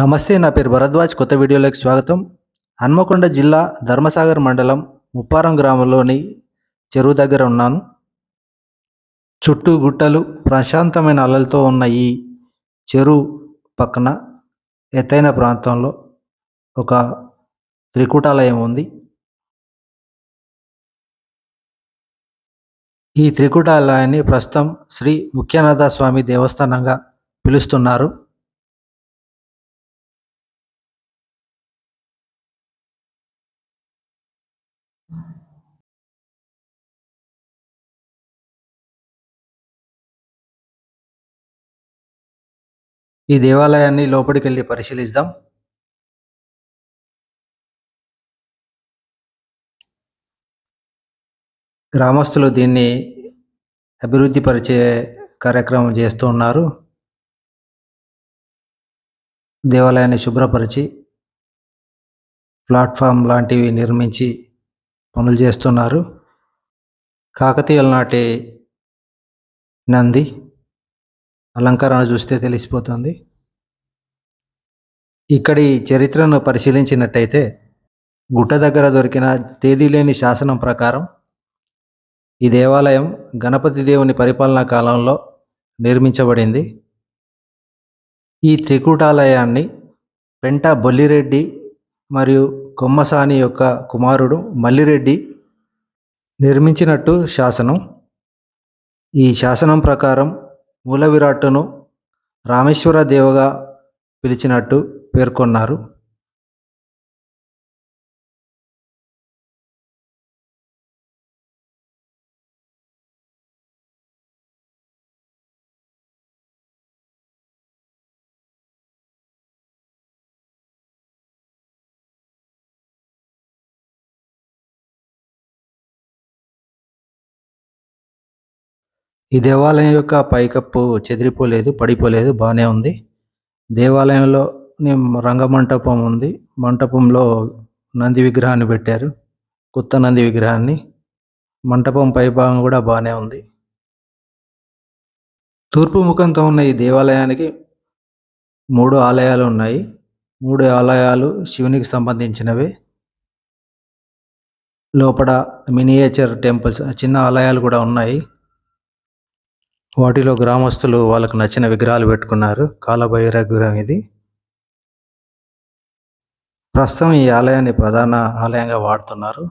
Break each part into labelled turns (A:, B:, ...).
A: నమస్తే నా పేరు భరద్వాజ్. కొత్త వీడియోలోకి స్వాగతం. హన్మకొండ జిల్లా ధర్మసాగర్ మండలం ముప్పారం గ్రామంలోని చెరువు దగ్గర ఉన్నాను. చుట్టూ గుట్టలు ప్రశాంతమైన అలలతో ఉన్న ఈ చెరువు పక్కన ఎత్తైన ప్రాంతంలో ఒక త్రికూటాలయం ఉంది. ఈ త్రికూటాలయాన్ని ప్రస్తుతం శ్రీ ముఖ్యనాథ స్వామి దేవస్థానంగా పిలుస్తున్నారు. ఈ దేవాలయాన్ని లోపలికి వెళ్ళి పరిశీలిద్దాం. గ్రామస్తులు దీన్ని అభివృద్ధి పరిచే కార్యక్రమం చేస్తూ ఉన్నారు. దేవాలయాన్ని శుభ్రపరిచి ప్లాట్ఫామ్ లాంటివి నిర్మించి పనులు చేస్తున్నారు. కాకతీయుల నాటి నంది అలంకరణ చూస్తే తెలిసిపోతుంది. ఇక్కడి చరిత్రను పరిశీలించినట్టయితే గుట్ట దగ్గర దొరికిన తేదీ లేని శాసనం ప్రకారం ఈ దేవాలయం గణపతి దేవుని పరిపాలనా కాలంలో నిర్మించబడింది. ఈ త్రికూటాలయాన్ని పెంట బొల్లిరెడ్డి మరియు కొమ్మసాని యొక్క కుమారుడు మల్లిరెడ్డి నిర్మించినట్టు శాసనం. ఈ శాసనం ప్రకారం మూలవిరాట్టును రామేశ్వర దేవుగా పిలిచినట్టు పేర్కొన్నారు. ఈ దేవాలయం యొక్క పైకప్పు చెదిరిపోలేదు పడిపోలేదు బాగానే ఉంది. దేవాలయంలో రంగమంటపం ఉంది. మంటపంలో నంది విగ్రహాన్ని పెట్టారు. కొత్త నంది విగ్రహాన్ని. మంటపం పైభాగం కూడా బాగానే ఉంది. తూర్పు ముఖంతో ఉన్న ఈ దేవాలయానికి మూడు ఆలయాలు ఉన్నాయి. మూడు ఆలయాలు శివునికి సంబంధించినవే. లోపల మినియేచర్ టెంపుల్స్ చిన్న ఆలయాలు కూడా ఉన్నాయి. వాటిలో గ్రామస్తులు వాళ్ళకు నచ్చిన విగ్రహాలు పెట్టుకున్నారు. కాలభైర విగ్రహం ఇది. ప్రస్తుతం ఈ ఆలయాన్ని ప్రధాన ఆలయంగా వాడుతున్నారు.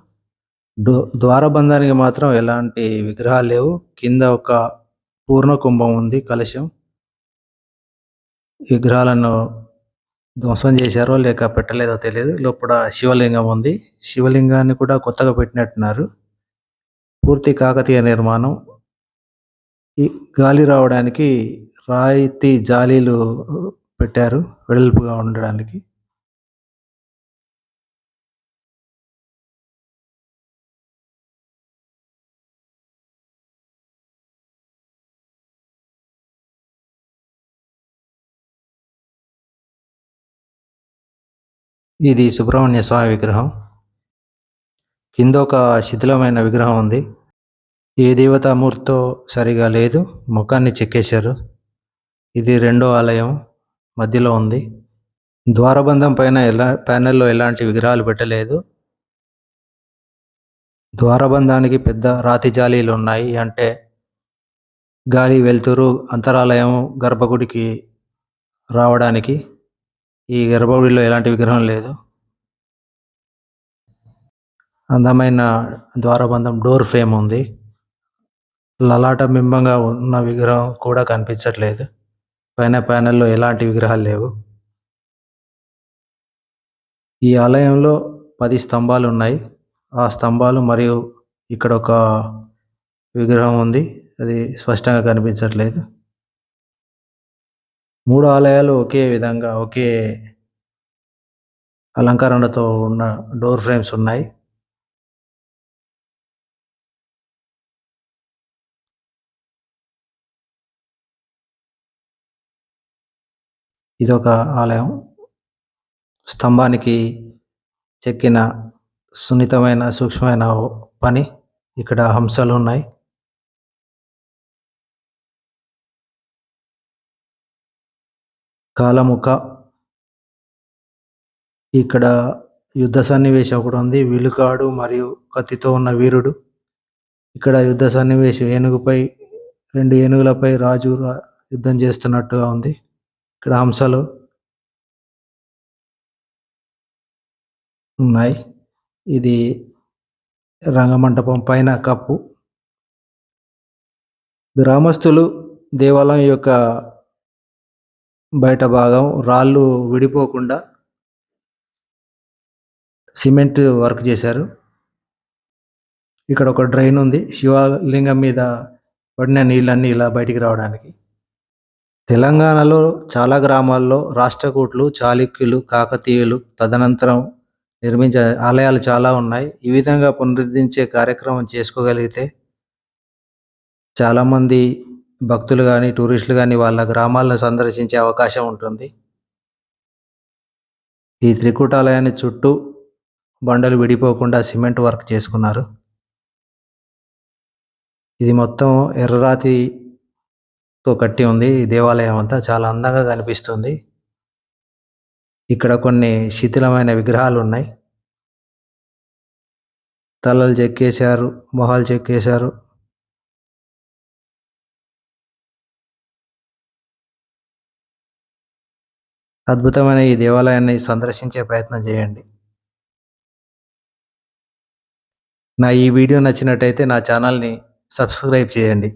A: ద్వారబంధానికి మాత్రం ఎలాంటి విగ్రహాలు లేవు. కింద ఒక పూర్ణ కుంభం ఉంది కలశం. విగ్రహాలను ధ్వంసం చేశారో లేక పెట్టలేదో తెలియదు. లోపల శివలింగం ఉంది. శివలింగాన్ని కూడా కొత్తగా పెట్టినట్టున్నారు. పూర్తి కాకతీయ నిర్మాణం. ఈ గాలి రావడానికి రాయితీ జాలీలు పెట్టారు వెడల్పుగా ఉండడానికి. ఇది సుబ్రహ్మణ్య స్వామి విగ్రహం. కింద ఒక శిథిలమైన విగ్రహం ఉంది. ఏ దేవతామూర్తో సరిగా లేదు? ముఖాన్ని చెక్కేశారు. ఇది రెండో ఆలయం మధ్యలో ఉంది. ద్వారబంధం పైన ఎలా ప్యానెల్లో ఎలాంటి విగ్రహాలు పెట్టలేదు. ద్వారబంధానికి పెద్ద రాతి జాలీలు ఉన్నాయి అంటే గాలి వెలుతురు అంతరాలయం గర్భగుడికి రావడానికి ఈ గర్భగుడిలో ఎలాంటి విగ్రహం లేదు. అందమైన ద్వారబంధం డోర్ ఫ్రేమ్ ఉంది. లలాట బింబంగా ఉన్న విగ్రహం కూడా కనిపించట్లేదు. పైన ప్యానెల్లో ఎలాంటి విగ్రహాలు లేవు. ఈ ఆలయంలో పది స్తంభాలు ఉన్నాయి. ఆ స్తంభాలు మరియు ఇక్కడ ఒక విగ్రహం ఉంది. అది స్పష్టంగా కనిపించట్లేదు. మూడు ఆలయాలు ఒకే విధంగా ఒకే అలంకరణతో ఉన్న డోర్ ఫ్రేమ్స్ ఉన్నాయి. ఇది ఒక ఆలయం. స్తంభానికి చెక్కిన సున్నితమైన సూక్ష్మమైన పని. ఇక్కడ హంసలు ఉన్నాయి. కాలముఖ ఇక్కడ యుద్ధ సన్నివేశం ఒకటి ఉంది. విలుకాడు మరియు కత్తితో ఉన్న వీరుడు. ఇక్కడ యుద్ధ సన్నివేశం ఏనుగుపై రెండు ఏనుగులపై రాజు యుద్ధం చేస్తున్నట్టుగా ఉంది. ఇక్కడ హంసలు ఉన్నాయి. ఇది రంగమంటపం పైన కప్పు. గ్రామస్తులు దేవాలయం యొక్క బయట భాగం రాళ్ళు విడిపోకుండా సిమెంట్ వర్క్ చేశారు. ఇక్కడ ఒక డ్రైన్ ఉంది. శివలింగం మీద పడిన నీళ్ళన్నీ ఇలా బయటికి రావడానికి. తెలంగాణలో చాలా గ్రామాల్లో రాష్ట్రకూట్లు చాళుక్యులు కాకతీయులు తదనంతరం నిర్మించే ఆలయాలు చాలా ఉన్నాయి. ఈ విధంగా పునరుద్ధరించే కార్యక్రమం చేసుకోగలిగితే చాలామంది భక్తులు కానీ టూరిస్టులు కానీ వాళ్ళ గ్రామాలను సందర్శించే అవకాశం ఉంటుంది. ఈ త్రికూటాలయాన్ని చుట్టూ బండలు విడిపోకుండా సిమెంట్ వర్క్ చేసుకున్నారు. ఇది మొత్తం ఎర్రరాతి తో కట్టి ఉంది. ఈ దేవాలయం అంతా చాలా అందంగా కనిపిస్తుంది. ఇక్కడ కొన్ని శిథిలమైన విగ్రహాలు ఉన్నాయి. తలలు చెక్కేశారు మొహాలు చెక్కేశారు. అద్భుతమైన ఈ దేవాలయాన్ని సందర్శించే ప్రయత్నం చేయండి. నా ఈ వీడియో నచ్చినట్టయితే నా ఛానల్ని సబ్స్క్రైబ్ చేయండి.